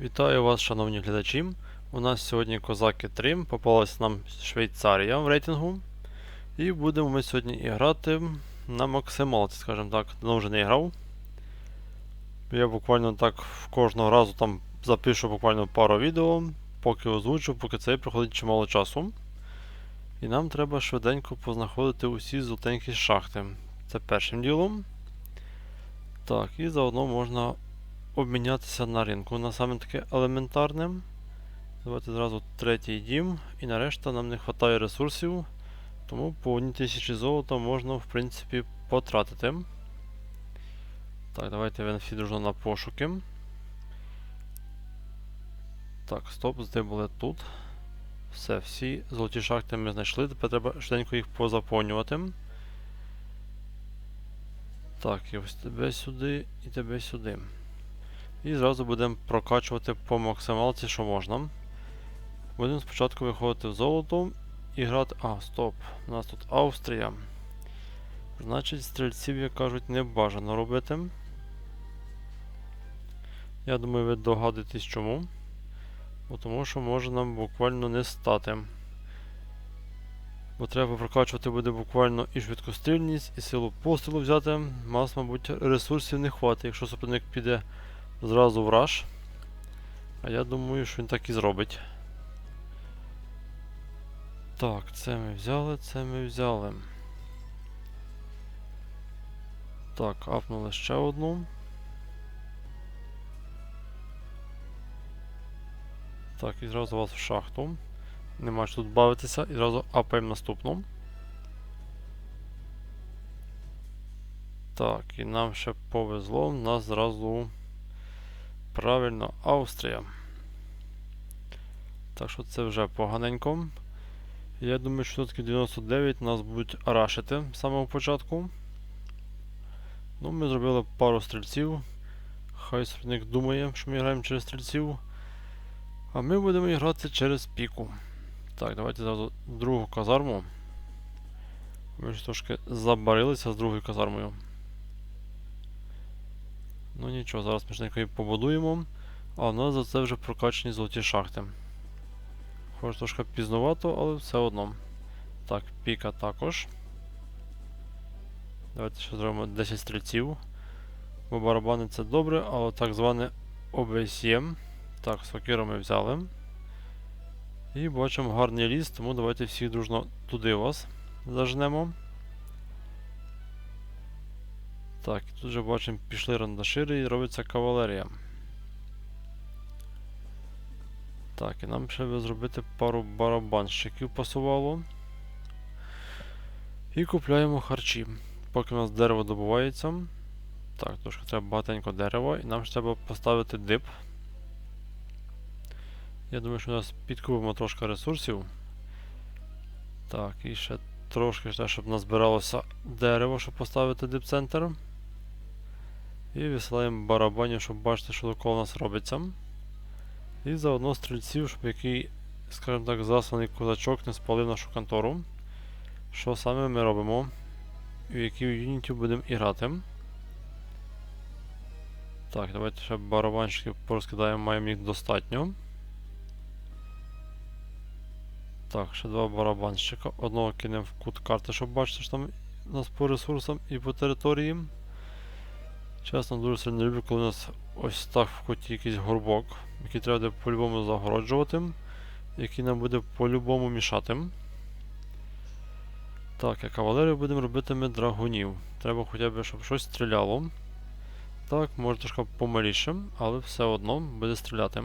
Вітаю вас, шановні глядачі. У нас сьогодні Козаки 3. Попалась нам Швейцарія в рейтингу. І будемо ми сьогодні і грати на максималці, скажімо так. Давно вже не грав. Я буквально так кожного разу там запишу буквально пару відео, поки озвучу, поки це проходить чимало часу. І нам треба швиденько познаходити усі золотенькі шахти. Це першим ділом. Так, і заодно можна обмінятися на ринку. На саме таке елементарне. Давайте зразу третій дім. І нарешті нам не вистачає ресурсів. Тому по одній тисячі золота можна, в принципі, потратити. Так, давайте венфі дружно на пошуки. Так, стоп, здибали тут. Все, всі золоті шахти ми знайшли. Тепер треба швиденько їх позаповнювати. Так, і ось тебе сюди і тебе сюди. І зразу будемо прокачувати по максималці, що можна. Будемо спочатку виходити в золото і грати. А, стоп. У нас тут Австрія. Значить, стрільців, як кажуть, не бажано робити. Я думаю, ви догадуєтесь чому. Бо тому що може нам буквально не стати. Бо треба прокачувати буде буквально і швидкострільність, і силу пострілу взяти. Нас, мабуть, ресурсів не хватить, якщо супротивник піде зразу в раш. А я думаю, що він так і зробить. Так, це ми взяли, це ми взяли. Так, апнули ще одну. Так, і зразу вас в шахту. Нема що тут бавитися, і зразу апаємо наступну. Так, і нам ще повезло, у нас зразу правильно Австрія. Так що це вже поганенько. Я думаю, що все-таки 99 нас будуть рашити з самого початку. Ну, ми зробили пару стрільців. Хай суперник думає, що ми граємо через стрільців. А ми будемо грати через піку. Так, давайте зразу другу казарму. Ми ж трошки забарилися з другою казармою. Ну нічого, зараз ми швидко її побудуємо. А в нас за це вже прокачані золоті шахти. Хоч трошки пізнувато, але все одно. Так, піка також. Давайте ще зробимо 10 стрільців. Бо барабани це добре, але так зване ОБСЄ. Так, сокиру ми взяли. І бачимо гарний ліс, тому давайте всіх дружно туди вас зажнемо. Так, тут вже бачимо, пішли рандашири і робиться кавалерія. Так, і нам треба зробити пару барабанщиків пасувало. І купляємо харчі. Поки у нас дерево добувається. Так, трошки треба багатенько дерева, і нам ще треба поставити дип. Я думаю, що у нас підкупимо трошки ресурсів. Так, і ще трошки, щоб назбиралося дерево, щоб поставити дип-центр. І висилаємо барабанів, щоб бачити, що довкола нас робиться. І заодно стрільців, щоб який, скажімо так, засланий козачок не спалив нашу контору. Що саме ми робимо? В якій юніті будемо і грати. Так, давайте ще барабанщиків порозкидаємо, маємо їх достатньо. Так, ще два барабанщика. Одного кинемо в кут карти, щоб бачити, що там у нас по ресурсам і по території. Чесно, дуже сильно люблю, коли у нас ось так в куті якийсь горбок, який треба буде по-любому загороджувати, який нам буде по-любому мішати. Так, а кавалерію будемо робити ми драгунів. Треба хоча б, щоб щось стріляло. Так, може трошки помаліше, але все одно буде стріляти.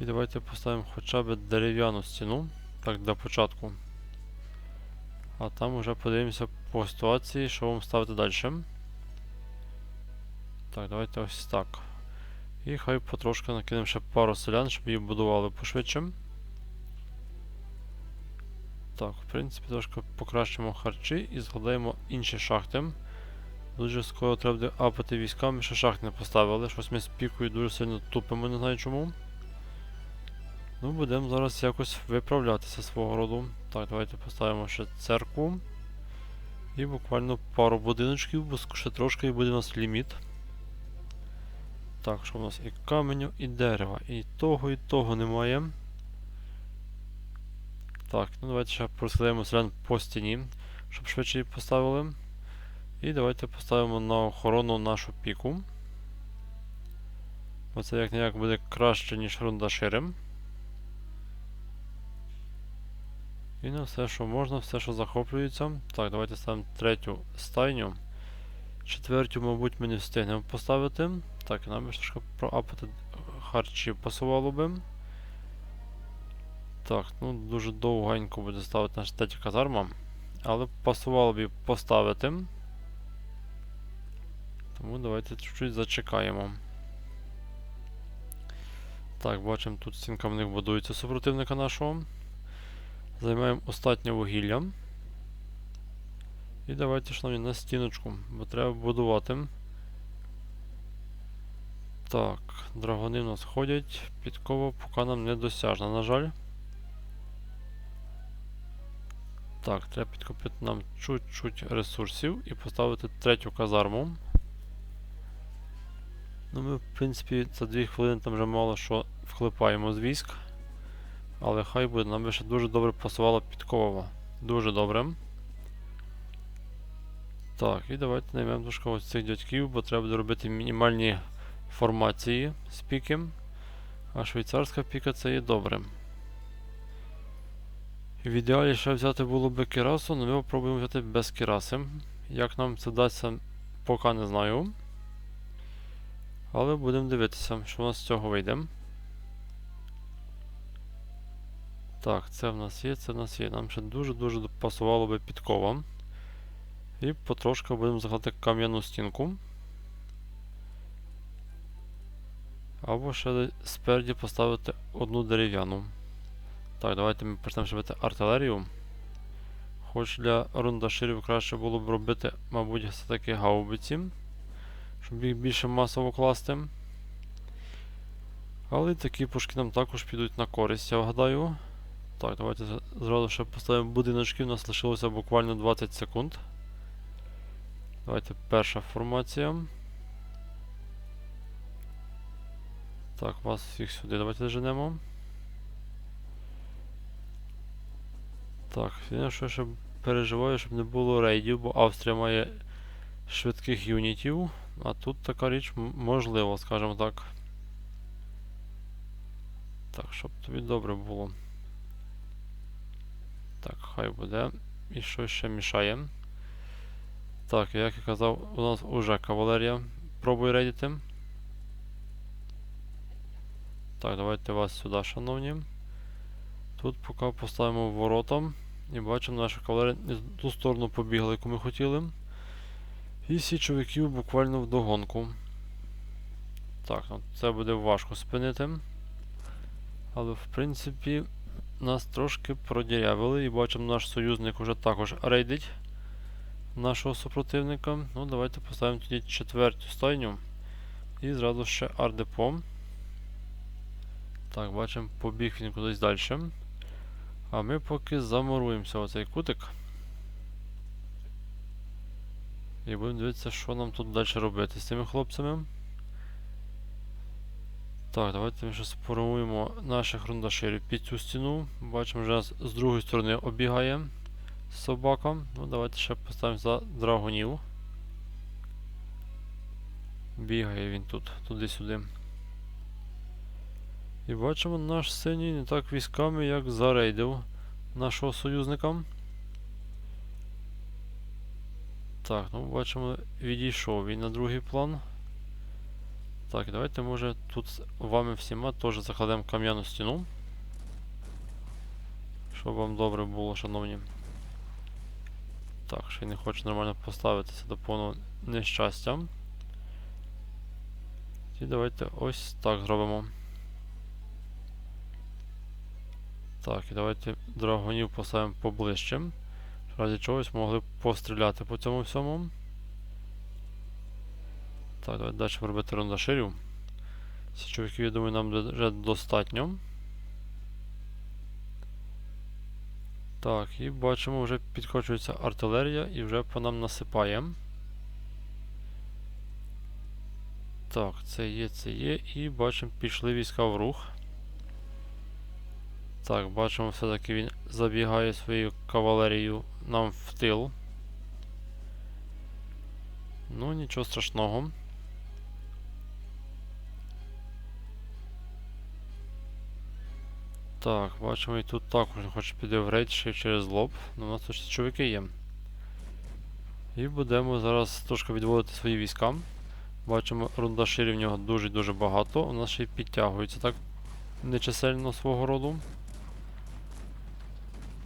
І давайте поставимо хоча б дерев'яну стіну. Так, для початку. А там вже подивимося по ситуації, що вам ставити далі. Так, давайте ось так. І хай потрошки накинемо ще пару селян, щоб її будували пошвидше. Так, в принципі, трошки покращимо харчі і згадаємо інші шахти. Дуже скоро треба буде апати військами, ще шахти не поставили. Щось ми з пікою дуже сильно тупимо, не знаю чому. Ну, будемо зараз якось виправлятися свого роду. Так, давайте поставимо ще церкву. І буквально пару будиночків, бо ще трошки і буде у нас ліміт. Так, що у нас і каменю, і дерева. І того, і того немає. Так, ну давайте ще прослідимо селян по стіні, щоб швидше її поставили. І давайте поставимо на охорону нашу піку. Бо це як не як буде краще, ніж рунда ширим. І на все, що можна, все, що захоплюється. Так, давайте ставимо третю стайню. Четвертю, мабуть, ми не встигнемо поставити. Так, нам би трошки проапати харчі пасувало би. Так, ну дуже довгенько буде ставити наша третя казарма. Але пасувало б поставити. Тому давайте чуть-чуть зачекаємо. Так, бачимо, тут стінка в них будується супротивника нашого. Займаємо остатнє вугілля. І давайте, шановні, на стіночку, бо треба будувати. Так, драгони в нас ходять. Підкова поки нам не досяжна, на жаль. Так, треба підкопити нам чуть-чуть ресурсів і поставити третю казарму. Ну, ми, в принципі, за 2 хвилини там вже мало що вклепаємо з військ. Але хай буде, нам би ще дуже добре пасувала підкова. Дуже добре. Так, і давайте наймемо трошки ось цих дядьків, бо треба буде робити мінімальні формації з піки. А швейцарська піка це є добре. В ідеалі ще взяти було би кірасу, але ми спробуємо взяти без кіраси. Як нам це вдасться, поки не знаю. Але будемо дивитися, що у нас з цього вийде. Так, це в нас є, це в нас є. Нам ще дуже-дуже пасувало би підкова. І потрошки будемо закладати кам'яну стінку. Або ще спереді поставити одну дерев'яну. Так, давайте ми почнемо робити артилерію. Хоч для рундаширів краще було б робити, мабуть, все-таки гаубиці, щоб їх більше масово класти. Але такі пушки нам також підуть на користь, я вгадаю. Так, давайте зразу ще поставимо будиночки, у нас лишилося буквально 20 секунд. Давайте перша формація. Так, вас всіх сюди давайте заженемо. Так, єдине, що я ще переживаю, щоб не було рейдів, бо Австрія має швидких юнітів, а тут така річ можлива, скажімо так. Так, щоб тобі добре було. Так, хай буде. І що ще мішає? Так, як я казав, у нас уже кавалерія пробує рейдити. Так, давайте вас сюди, шановні. Тут поки поставимо ворота. І бачимо, наша кавалерія в ту сторону побігла, яку ми хотіли. І січовиків буквально вдогонку. Так, ну це буде важко спинити. Але в принципі нас трошки продірявили і бачимо, наш союзник уже також рейдить нашого супротивника. Ну, давайте поставимо тоді четверту стайню. І зразу ще ардепо. Так, бачимо, побіг він кудись далі. А ми поки замуруємося оцей кутик. І будемо дивитися, що нам тут далі робити з цими хлопцями. Так, давайте ми ще сформуємо наших рундаширів під цю стіну. Бачимо, вже нас з другої сторони обігає собака. Ну, давайте ще поставимо за драгонів. Бігає він тут, туди-сюди. І бачимо, наш синій не так військами, як зарейдив нашого союзника. Так, ну бачимо, відійшов він на другий план. Так, давайте, може, тут з вами всіма теж закладемо кам'яну стіну. Щоб вам добре було, шановні. Так, ще й не хочу нормально поставитися до повного нещастя. І давайте ось так зробимо. Так, і давайте драгонів поставимо поближче. В разі чогось могли постріляти по цьому всьому. Так, давайте далі робити рундаширів. Січовиків, я думаю, нам вже достатньо. Так, і бачимо, вже підкочується артилерія і вже по нам насипає. Так, це є, це є. І бачимо, пішли війська в рух. Так, бачимо, все-таки він забігає своєю кавалерією нам в тил. Ну, нічого страшного. Так, бачимо, і тут також хоче піде рейд ще через лоб. Ну, у нас тут чоловіки є. І будемо зараз трошки відводити свої війська. Бачимо, рундаширів в нього дуже-дуже багато. У нас ще й підтягується так нечисельно свого роду.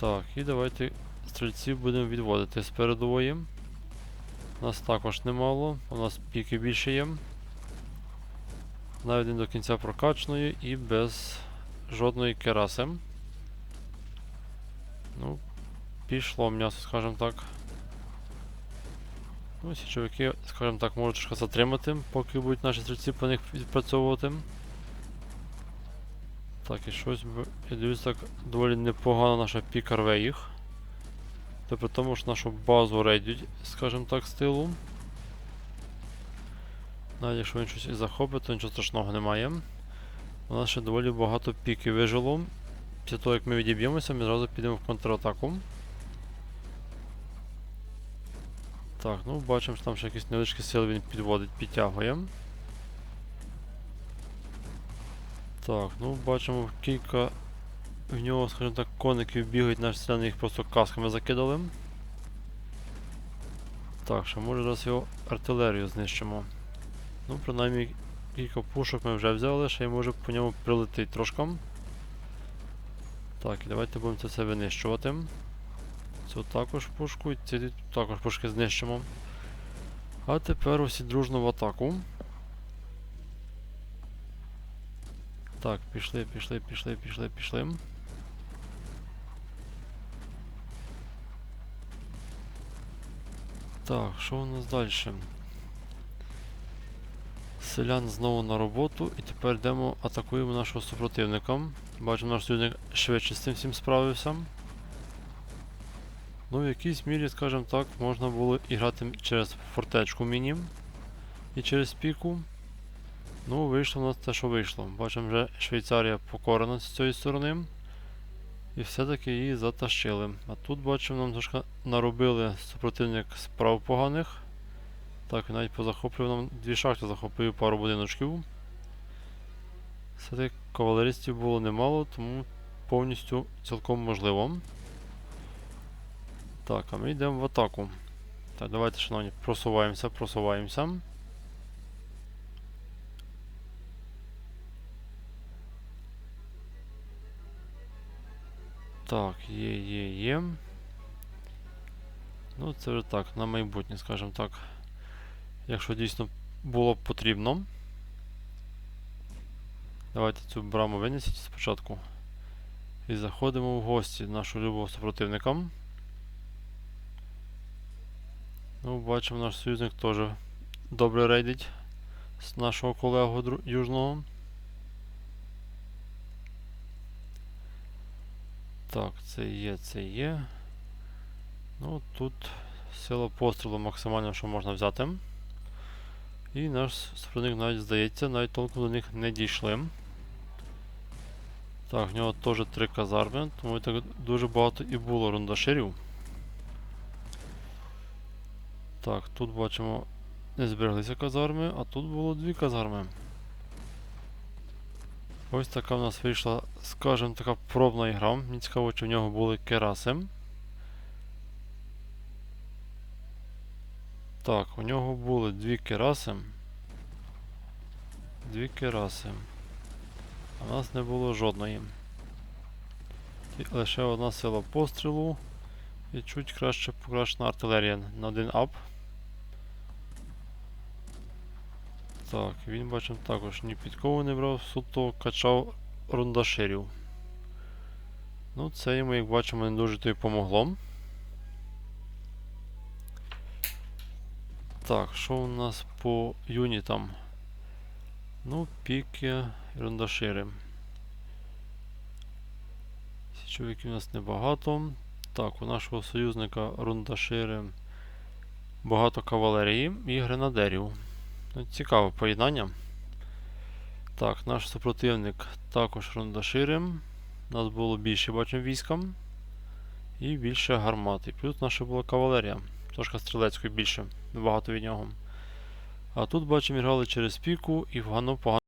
Так, і давайте стрільців будемо відводити з передової. У нас також немало, у нас піки більше є. Навіть не до кінця прокачаної і без жодної кераси. Ну, пішло м'ясо, скажімо так. Ну, ці чоловіки, скажімо так, можуть трошки затримати, поки будуть наші стрільці по них відпрацьовувати. Так, і щось я дивлюсь так доволі непогано наша піка рве їх. Це при тому, що нашу базу рейдять, скажімо так, з тилу. Навіть якщо він щось і захопить, то нічого страшного немає. У нас ще доволі багато піків вижило. Після того, як ми відіб'ємося, ми зразу підемо в контратаку. Так, ну бачимо, що там ще якісь невеличкі сили він підводить, підтягує. Так, ну бачимо кілька в нього, скажімо так, коників бігають, наші селяни їх просто касками закидали. Так, що може зараз його артилерію знищимо. Ну, принаймні кілька пушок ми вже взяли, ще й може по ньому прилетить трошки. Так, і давайте будемо це все винищувати. Цю також пушку і ці також пушки знищимо. А тепер усі дружно в атаку. Так, пішли, пішли, пішли, пішли, пішли. Так, що у нас далі? Селян знову на роботу і тепер йдемо, атакуємо нашого супротивника. Бачимо, наш союзник швидше з цим всім справився. Ну, в якійсь мірі, скажімо так, можна було і грати через фортечку міні і через піку. Ну, вийшло у нас те, що вийшло. Бачимо, вже Швейцарія покорена з цієї сторони. І все-таки її затащили. А тут бачимо, нам трошки наробили супротивник справ поганих. Так, він навіть позахоплював нам дві шахти, захопив пару будиночків. Все-таки кавалеристів було немало, тому повністю цілком можливо. Так, а ми йдемо в атаку. Так, давайте, шановні, просуваємося, просуваємося. Так, є, є, є. Ну, це вже так, на майбутнє, скажімо так. Якщо дійсно було б потрібно. Давайте цю браму винесіть спочатку. І заходимо в гості нашого любого супротивника. Ну, бачимо, наш союзник теж добре рейдить з нашого колегу южного. Так, це є, це є. Ну, тут сила пострілу максимально, що можна взяти. І наш супротивник навіть здається, навіть толком до них не дійшли. Так, в нього теж три казарми, тому так дуже багато і було рундаширів. Так, тут бачимо, не збереглися казарми, а тут було дві казарми. Ось така в нас вийшла, скажімо, така пробна ігра. Мені цікаво, чи в нього були кераси. Так, у нього були дві кераси. Дві кераси. А в нас не було жодної. Лише одна сила пострілу. І чуть краще покращена артилерія на один ап. Так, він бачимо також ні підкову не брав, суто качав рундаширів. Ну, це йому, як бачимо, не дуже то й помогло. Так, що у нас по юнітам? Ну, піки рундашири. Січовиків у нас небагато. Так, у нашого союзника рундашири багато кавалерії і гренадерів. Ну, цікаве поєднання. Так, наш супротивник також рундаширим. У нас було більше, бачимо, війська. І більше гармат. І плюс наша була кавалерія. Трошки стрілецької більше. Багато від нього. А тут бачимо, грали через піку і вгано погано.